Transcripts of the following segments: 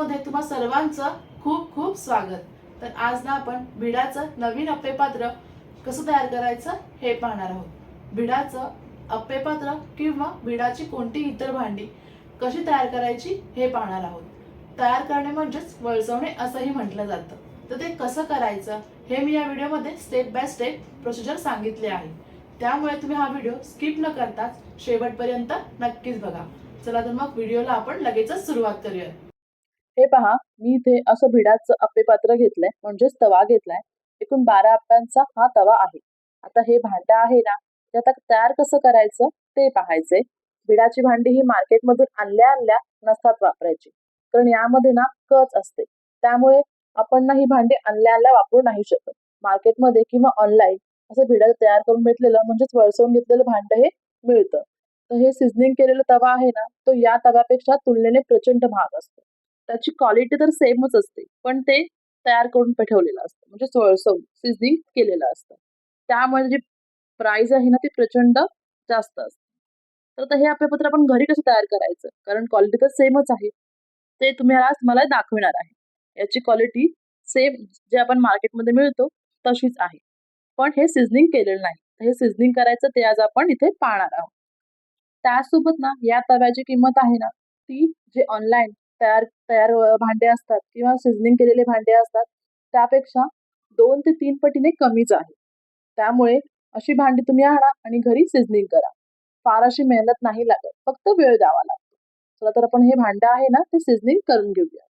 मध्ये तुम्हा सर्वांचं खूप खूप स्वागत. तर आज ना आपण भिडाचं नवीन अप्पेपात्र कसं तयार करायचं हे पाहणार आहोत. भिडाचं अप्पेपात्र किंवा भिडाची कोणती इतर भांडी कशी तयार करायची हे पाहणार आहोत. तयार करणे म्हणजेच वळसवणे असंही म्हटलं जातं. तर ते कसं करायचं हे मी या व्हिडिओमध्ये स्टेप बाय स्टेप प्रोसिजर सांगितले आहे. त्यामुळे तुम्ही हा व्हिडिओ स्किप न करताच शेवटपर्यंत नक्कीच बघा. चला तर मग व्हिडिओला आपण लगेचच सुरुवात करूया हे पहा मी इथे असं भिडाचं अप्पे पात्र घेतलंय म्हणजेच तवा घेतलाय. एकूण बारा अप्प्यांचा हा तवा आहे. आता हे भांड आहे ना ते आता तयार कसं करायचं? ते पाहायचंय भिडाची भांडी ही मार्केटमधून आणल्या आणल्या नसतात वापरायची. कारण यामध्ये ना कच असते. त्यामुळे आपण ना ही भांडी आणल्या आणल्या वापरू नाही शकत. मार्केटमध्ये किंवा ऑनलाईन असं भिडा तयार करून भेटलेलं म्हणजेच वळसवून घेतलेलं भांड हे मिळतं. तर हे सिझनिंग केलेलं तवा आहे ना तो या तव्यापेक्षा तुलनेने प्रचंड महाग असतो. त्याची क्वालिटी तर सेमच असते पण ते तयार करून ठेवलेलं असतं. म्हणजे सोळसवून सिझनिंग केलेलं असतं. त्यामुळे जी प्राईज आहे ना ती प्रचंड जास्त असते. तर आता हे पत्र आपण घरी कसं तयार करायचं? कारण क्वालिटी तर सेमच आहे. ते तुम्ही आज मला दाखविणार आहे. याची क्वालिटी सेम जे आपण मार्केटमध्ये मिळतो तशीच आहे. पण हे सिझनिंग केलेलं नाही. तर हे सिझनिंग करायचं ते आज आपण इथे पाहणार आहोत. त्यासोबत ना या तव्याची किंमत आहे ना ती जे ऑनलाईन तयार तयार भांडे असतात किंवा सिझनिंग केलेले भांडे असतात त्यापेक्षा दोन ते तीन पटीने कमीच आहे. त्यामुळे अशी भांडी तुम्ही आणा आणि घरी सिझनिंग करा. फार अशी मेहनत नाही लागत फक्त वेळ द्यावा लागतो. चला तर आपण हे भांडं आहे ना ते सिझनिंग करून घेऊया.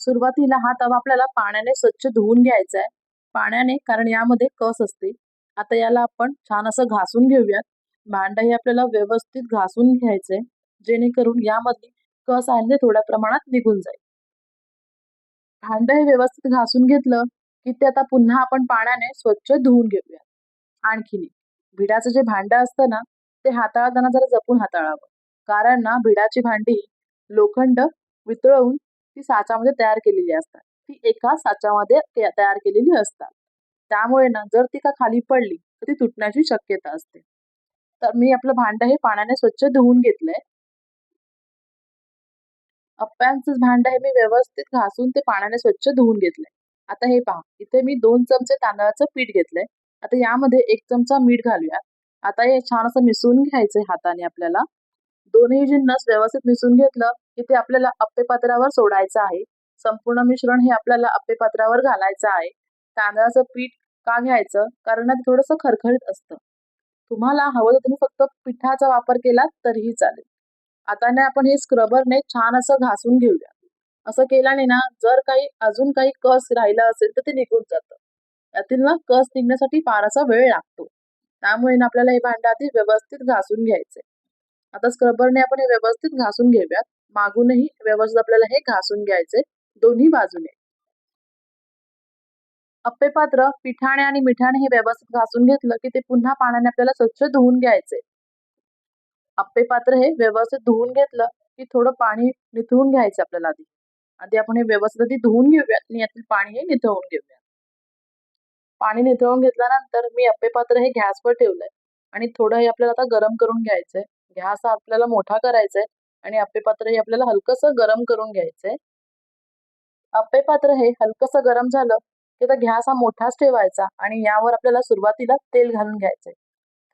सुरुवातीला हा तवा आपल्याला पाण्याने स्वच्छ धुवून घ्यायचा आहे. पाण्याने कारण यामध्ये कस असते आता याला आपण छान असं घासून घेऊयात. भांडं हे आपल्याला व्यवस्थित घासून घ्यायचंय जेणेकरून यामधली कस आहे थोड्या प्रमाणात निघून जाईल. भांड हे व्यवस्थित घासून घेतलं की ते आता पुन्हा आपण पाण्याने स्वच्छ धुवून घेऊया. आणखीन भिडाचं जे भांड असतं ना ते हाताळताना जरा जपून हाताळावं. कारण ना भिडाची भांडी लोखंड वितळवून ती साच्यामध्ये तयार केलेली असतात. ती एका साच्यामध्ये तयार केलेली असतात. त्यामुळे ना जर ती का खाली पडली तर ती तुटण्याची शक्यता असते. तर मी आपलं भांड हे पाण्याने स्वच्छ धुवून घेतलंय. अप्प्यांचं भांडं हे मी व्यवस्थित घासून ते पाण्याने स्वच्छ धुवून घेतलंय. आता हे पहा इथे मी दोन चमचे तांदळाचं पीठ घेतलंय. आता यामध्ये एक चमचा मीठ घालूया आता हे छान असं मिसळून घ्यायचंय हाताने आपल्याला. दोन्ही जिन्नस व्यवस्थित मिसळून घेतलं की ते आपल्याला अप्पे पात्रावर सोडायचं आहे. संपूर्ण मिश्रण हे आपल्याला अप्पे पात्रावर घालायचं आहे. तांदळाचं पीठ का घ्यायचं? कारण ते थोडंसं खरखरीत असतं. तुम्हाला हवं तर तुम्ही फक्त पिठाचा वापर केला तरीही चालेल. आता ना आपण हे स्क्रबरने छान असं घासून घेऊया. असं केल्याने ना जर काही अजून काही कस राहिला असेल तर ते निघून जातं. यातील ना कस निघण्यासाठी फारसा वेळ लागतो. त्यामुळे ना आपल्याला हे भांडं आधी व्यवस्थित घासून घ्यायचे आता स्क्रबरने आपण हे व्यवस्थित घासून घेऊयात. मागूनही व्यवस्थित आपल्याला हे घासून घ्यायचे दोन्ही बाजूने. अप्पे पात्र पिठाने आणि मिठाणे हे व्यवस्थित घासून घेतलं की ते पुन्हा पाण्याने आपल्याला स्वच्छ धुवून घ्यायचे अप्पे पात्र हे व्यवस्थित धुवून घेतलं की थोडं पाणी निथळून घ्यायचं आपल्याला आधी. आधी आपण हे व्यवस्थित आधी धुवून घेऊया आणि यातील पाणी हे निथळून घेऊयात. पाणी निथळून घेतल्यानंतर मी अप्पे पात्र हे गॅसवर ठेवलंय आणि थोडं हे आपल्याला आता गरम करून घ्यायचंय. गॅस हा आपल्याला मोठा करायचा आहे आणि अप्पे पात्र हे आपल्याला हलकंसं गरम करून घ्यायचंय. अप्पे पात्र हे हलकंसं गरम झालं की आता गॅस हा मोठाच ठेवायचा आणि यावर आपल्याला सुरुवातीला तेल घालून घ्यायचंय.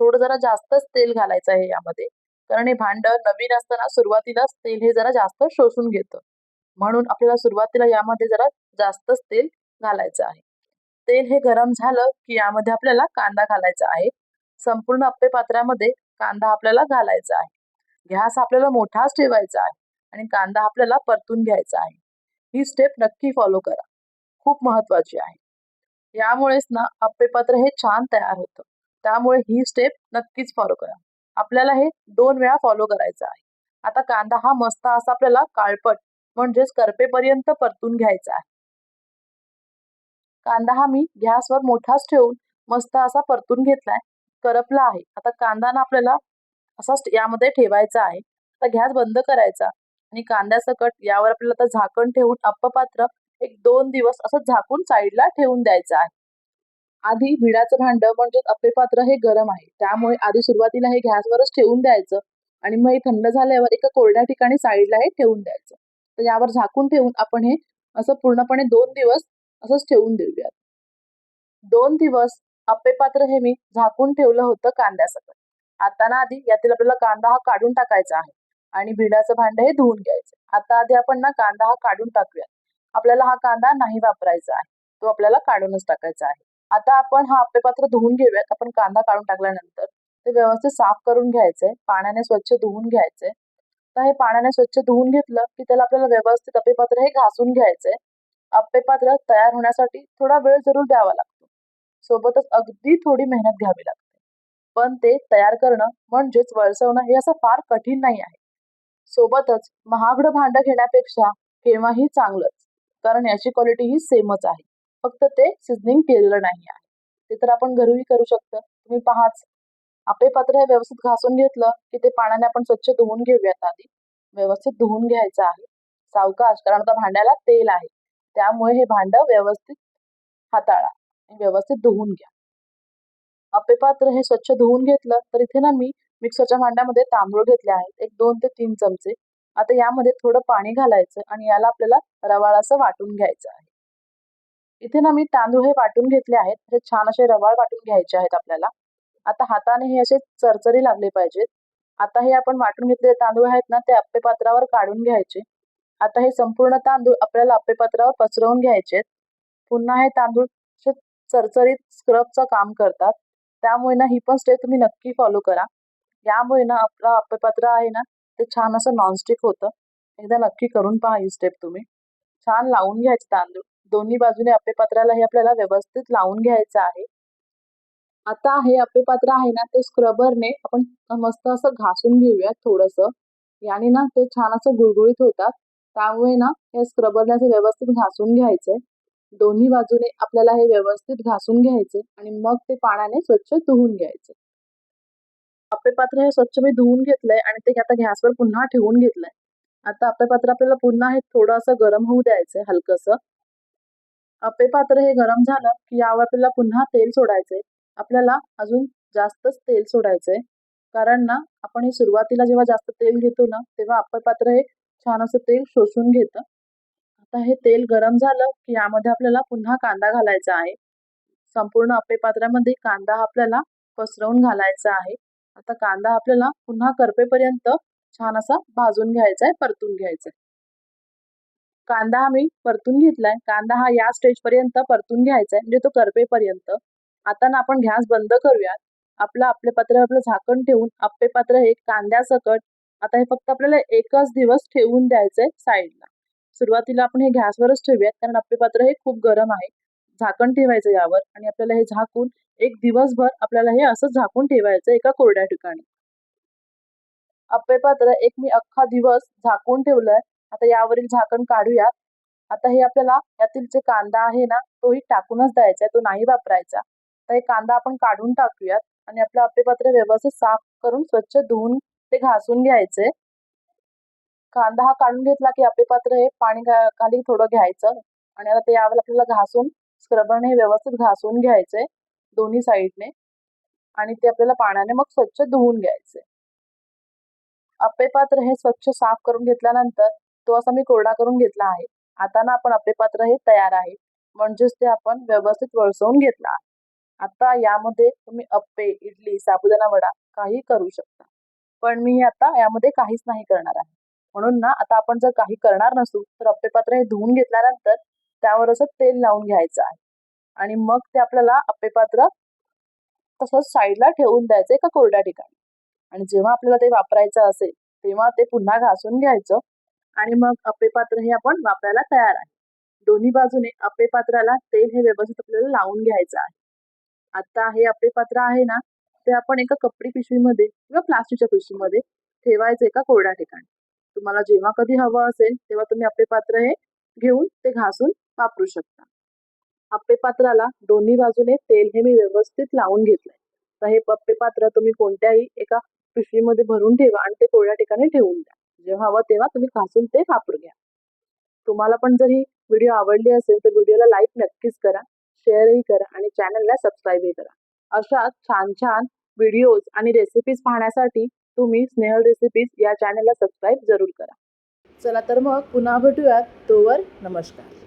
थोडं जरा जास्तच तेल घालायचं आहे यामध्ये. कारण हे भांडं नवीन असताना सुरुवातीलाच तेल हे जरा जास्त शोषून घेतं. म्हणून आपल्याला सुरुवातीला यामध्ये जरा जास्तच तेल घालायचं आहे. तेल हे गरम झालं की यामध्ये आपल्याला कांदा घालायचा आहे. संपूर्ण अप्पे पात्रामध्ये कांदा आपल्याला घालायचा आहे. गॅस आपल्याला मोठाच ठेवायचा आहे आणि कांदा आपल्याला परतून घ्यायचा आहे. ही स्टेप नक्की फॉलो करा. खूप महत्वाची आहे. यामुळेच ना अप्पे पात्र हे छान तयार होतं. त्यामुळे ही स्टेप नक्कीच फॉलो करा. आपल्याला हे दोन वेळा फॉलो करायचं आहे. आता कांदा हा मस्त असा आपल्याला काळपट म्हणजेच करपेपर्यंत परतून घ्यायचा आहे. कांदा हा मी गॅसवर मोठाच ठेवून मस्त असा परतून घेतलाय करपला आहे. आता कांदा ना आपल्याला असा यामध्ये ठेवायचा आहे. आता गॅस बंद करायचा आणि कांद्यासकट यावर आपल्याला आता झाकण ठेवून अप्पपात्र एक दोन दिवस असं झाकून साईडला ठेवून द्यायचं आहे. आधी भिडाचं भांडं म्हणजे अप्पे पात्र हे गरम आहे. त्यामुळे आधी सुरुवातीला हे गॅसवरच ठेवून द्यायचं आणि मग हे थंड झाल्यावर एका कोरड्या ठिकाणी साईडला हे ठेवून द्यायचं. तर यावर झाकून ठेवून आपण हे असं पूर्णपणे दोन दिवस असंच ठेवून देऊयात. दोन दिवस अप्पे पात्र हे मी झाकून ठेवलं होतं कांद्यासकट. आता ना आधी यातील आपल्याला कांदा हा काढून टाकायचा आहे आणि भिडाचं भांड हे धुवून घ्यायचं. आता आधी आपण ना कांदा हा काढून टाकूया आपल्याला हा कांदा नाही वापरायचा आहे. तो आपल्याला काढूनच टाकायचा आहे. आता आपण हा अप्पे धुवून घेऊयात. आपण कांदा काढून टाकल्यानंतर ते व्यवस्थित साफ करून घ्यायचंय. पाण्याने स्वच्छ धुवून घ्यायचंय. तर हे पाण्याने स्वच्छ धुवून घेतलं की त्याला आपल्याला व्यवस्थित अपेपात्र हे घासून घ्यायचंय. अप्पेपात्र तयार होण्यासाठी थोडा वेळ जरूर द्यावा लागतो. सोबतच अगदी थोडी मेहनत घ्यावी लागते. पण ते तयार करणं म्हणजेच वळसवणं हे असं फार कठीण नाही आहे. सोबतच महागडं भांडं घेण्यापेक्षा केव्हाही चांगलंच. कारण याची क्वालिटी ही सेमच आहे. फक्त ते सिझनिंग केलेलं नाही आहे. ते तर आपण घरीही करू शकतो. तुम्ही पहाच. आपे पात्र हे व्यवस्थित घासून घेतलं की ते पाण्याने आपण स्वच्छ धुवून घेऊयात आधी. व्यवस्थित धुवून घ्यायचं आहे. सावकाश कारण आता भांड्याला तेल आहे. त्यामुळे हे भांड व्यवस्थित हाताळा. आणि व्यवस्थित धुवून घ्या. अपेपात्र हे स्वच्छ धुवून घेतलं तर इथे ना मी मिक्सरच्या भांड्यामध्ये तांदूळ घेतले आहेत. एक दोन ते तीन चमचे. आता यामध्ये थोडं पाणी घालायचं आणि याला आपल्याला रवाळ असं वाटून घ्यायचं आहे. इथे ना मी तांदूळ हे वाटून घेतले आहेत. हे छान असे रवाळ वाटून घ्यायचे आहेत आपल्याला. आता हाताने हे असे चरचरी लागले पाहिजेत. आता हे आपण वाटून घेतलेले तांदूळ आहेत ना ते अप्पे पात्रावर काढून घ्यायचे. आता हे संपूर्ण तांदूळ आपल्याला अप्पे पात्रावर पसरवून घ्यायचे पुन्हा हे तांदूळ चरचरीत स्क्रबचं काम करतात. त्यामुळे ना ही पण स्टेप तुम्ही नक्की फॉलो करा. यामुळे ना आपलं आप्पेपात्र आहे ना ते छान असं नॉनस्टिक होतं. एकदा नक्की करून पहा ही स्टेप तुम्ही. छान लावून घ्यायचे तांदूळ. दोन्ही बाजूने अप्पेपात्राला हे आपल्याला व्यवस्थित लावून घ्यायचं आहे. आता हे अप्पेपात्र आहे ना ते स्क्रबरने आपण मस्त असं घासून घेऊयात थोडस. याने ना ते छान असं गुळगुळीत होतात. त्यामुळे ना हे स्क्रबरने असं व्यवस्थित घासून घ्यायचंय. दोन्ही बाजूने आपल्याला हे व्यवस्थित घासून घ्यायचे आणि मग ते पाण्याने स्वच्छ धुवून घ्यायचे अप्पेपात्र हे स्वच्छ मी धुवून घेतलंय आणि ते आता गॅसवर पुन्हा ठेवून घेतलंय. आता अप्पेपात्र आपल्याला पुन्हा हे थोडं असं गरम होऊ द्यायचंय हलकंसं. अप्पे पात्र हे गरम झालं की यावर आपल्याला पुन्हा तेल सोडायचंय. आपल्याला अजून जास्तच तेल सोडायचंय. कारण ना आपण हे सुरुवातीला जेव्हा जास्त तेल घेतो ना तेव्हा अप्पे पात्र हे छान असं तेल शोषून घेतं. आता हे तेल गरम झालं की यामध्ये आपल्याला पुन्हा कांदा घालायचा आहे. संपूर्ण अप्पे पात्रामध्ये कांदा आपल्याला पसरवून घालायचा आहे. आता कांदा आपल्याला पुन्हा करपेपर्यंत छान असा भाजून घ्यायचा आहे परतून घ्यायचा आहे. कांदा आम्ही परतून घेतलाय. कांदा हा या स्टेज पर्यंत परतून घ्यायचा आहे म्हणजे तो करपेपर्यंत. आता ना आपण गॅस बंद करूयात. आपलं आपले पात्र आपलं झाकण ठेवून अप्पे पात्र हे कांद्यासकट आता हे फक्त आपल्याला एकच दिवस ठेवून द्यायचंय साईडला. सुरुवातीला आपण हे गॅसवरच ठेवूयात. कारण आपले पात्र हे खूप गरम आहे. झाकण ठेवायचं यावर. आणि आपल्याला हे झाकून एक दिवसभर आपल्याला हे असं झाकून ठेवायचं एका कोरड्या ठिकाणी. आपे पात्र एक मी अख्खा दिवस झाकून ठेवलंय. आता यावरील झाकण काढूयात. आता हे आपल्याला यातील जे कांदा आहे ना तोही टाकूनच द्यायचा तो नाही वापरायचा. तर हे कांदा आपण काढून टाकूयात आणि आपलं अप्पेपात्र व्यवस्थित साफ करून स्वच्छ धुवून ते घासून घ्यायचे. कांदा हा काढून घेतला की अपेपात्र हे पाणी खाली थोडं घ्यायचं आणि आता ते यावर आपल्याला घासून स्क्रबरने हे व्यवस्थित घासून घ्यायचे दोन्ही साईडने आणि ते आपल्याला पाण्याने मग स्वच्छ धुवून घ्यायचे. अप्पेपात्र हे स्वच्छ साफ करून घेतल्यानंतर तो असा मी कोरडा करून घेतला आहे. आता ना आपण अप्पे पात्र हे तयार आहे. म्हणजेच ते आपण व्यवस्थित वळसवून घेतला आहे. आता यामध्ये तुम्ही अप्पे इडली साबुदाणा वडा काही करू शकता. पण मी आता यामध्ये काहीच नाही करणार आहे. म्हणून ना आता आपण जर काही करणार नसू तर अप्पे पात्र हे धुवून घेतल्यानंतर त्यावर असं तेल लावून घ्यायचं आहे. आणि मग ते आपल्याला अप्पे पात्र तसंच साईडला ठेवून द्यायचं एका कोरड्या ठिकाणी. आणि जेव्हा आपल्याला ते वापरायचं असेल तेव्हा ते पुन्हा घासून घ्यायचं. आणि मग अप्पे पात्र हे आपण वापरायला तयार आहे. दोन्ही बाजूने अप्पे पात्राला तेल हे व्यवस्थित आपल्याला लावून घ्यायचं आहे. आता हे अप्पे पात्र आहे ना ते आपण एका कपडी पिशवीमध्ये किंवा प्लास्टिकच्या पिशवीमध्ये ठेवायचं एका कोरड्या ठिकाणी. तुम्हाला जेव्हा कधी हवं असेल तेव्हा तुम्ही अप्पे पात्र हे घेऊन ते घासून वापरू शकता. अप्पे पात्राला दोन्ही बाजूने तेल हे मी व्यवस्थित लावून घेतलंय. तर हे अप्पे पात्र तुम्ही कोणत्याही एका पिशवीमध्ये भरून ठेवा आणि ते कोरड्या ठिकाणी ठेवून द्या. जेव्हा हवं तेव्हा तुम्ही घासून ते वापरून घ्या. तुम्हाला पण जर ही व्हिडिओ आवडली असेल तर व्हिडिओला लाईक नक्कीच करा शेअरही करा आणि चॅनलला सबस्क्राईबही करा. अशा छान छान व्हिडिओज आणि रेसिपीज पाहण्यासाठी तुम्ही स्नेहल रेसिपीज या चॅनलला सबस्क्राईब जरूर करा. चला तर मग पुन्हा भेटूयात. तोवर नमस्कार.